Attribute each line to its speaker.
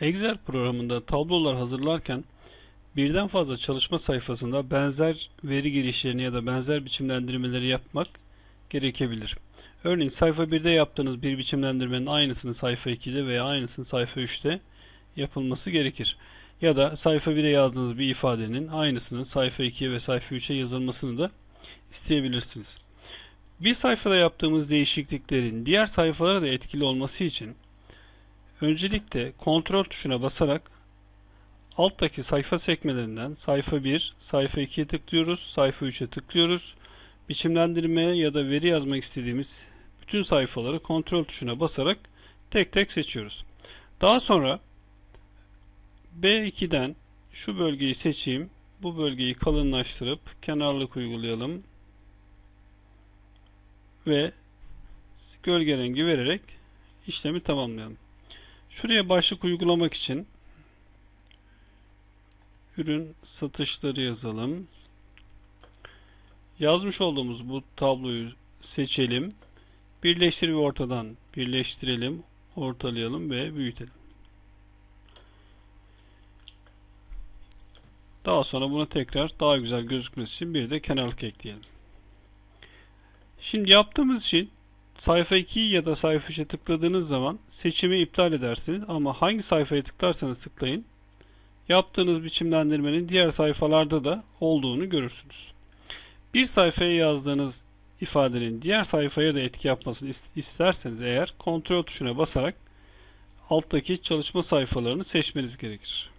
Speaker 1: Excel programında tablolar hazırlarken birden fazla çalışma sayfasında benzer veri girişlerini ya da benzer biçimlendirmeleri yapmak gerekebilir. Örneğin sayfa 1'de yaptığınız bir biçimlendirmenin aynısını sayfa 2'de veya aynısını sayfa 3'te yapılması gerekir. Ya da sayfa 1'e yazdığınız bir ifadenin aynısının sayfa 2'ye ve sayfa 3'e yazılmasını da isteyebilirsiniz. Bir sayfada yaptığımız değişikliklerin diğer sayfalara da etkili olması için Öncelikle kontrol tuşuna basarak alttaki sayfa sekmelerinden sayfa 1, sayfa 2'ye tıklıyoruz, sayfa 3'e tıklıyoruz. Biçimlendirme ya da veri yazmak istediğimiz bütün sayfaları kontrol tuşuna basarak tek tek seçiyoruz. Daha sonra B2'den şu bölgeyi seçeyim. Bu bölgeyi kalınlaştırıp kenarlık uygulayalım. Ve gölge rengi vererek işlemi tamamlayalım. Şuraya başlık uygulamak için ürün satışları yazalım. Yazmış olduğumuz bu tabloyu seçelim. Birleştir ve ortadan birleştirelim, ortalayalım ve büyütelim. Daha sonra buna tekrar daha güzel gözükmesi için bir de kenarlık ekleyelim. Şimdi yaptığımız için sayfa 2'yi ya da sayfa 3'e tıkladığınız zaman seçimi iptal edersiniz ama hangi sayfaya tıklarsanız tıklayın yaptığınız biçimlendirmenin diğer sayfalarda da olduğunu görürsünüz. Bir sayfaya yazdığınız ifadenin diğer sayfaya da etki yapmasını isterseniz eğer kontrol tuşuna basarak alttaki çalışma sayfalarını seçmeniz gerekir.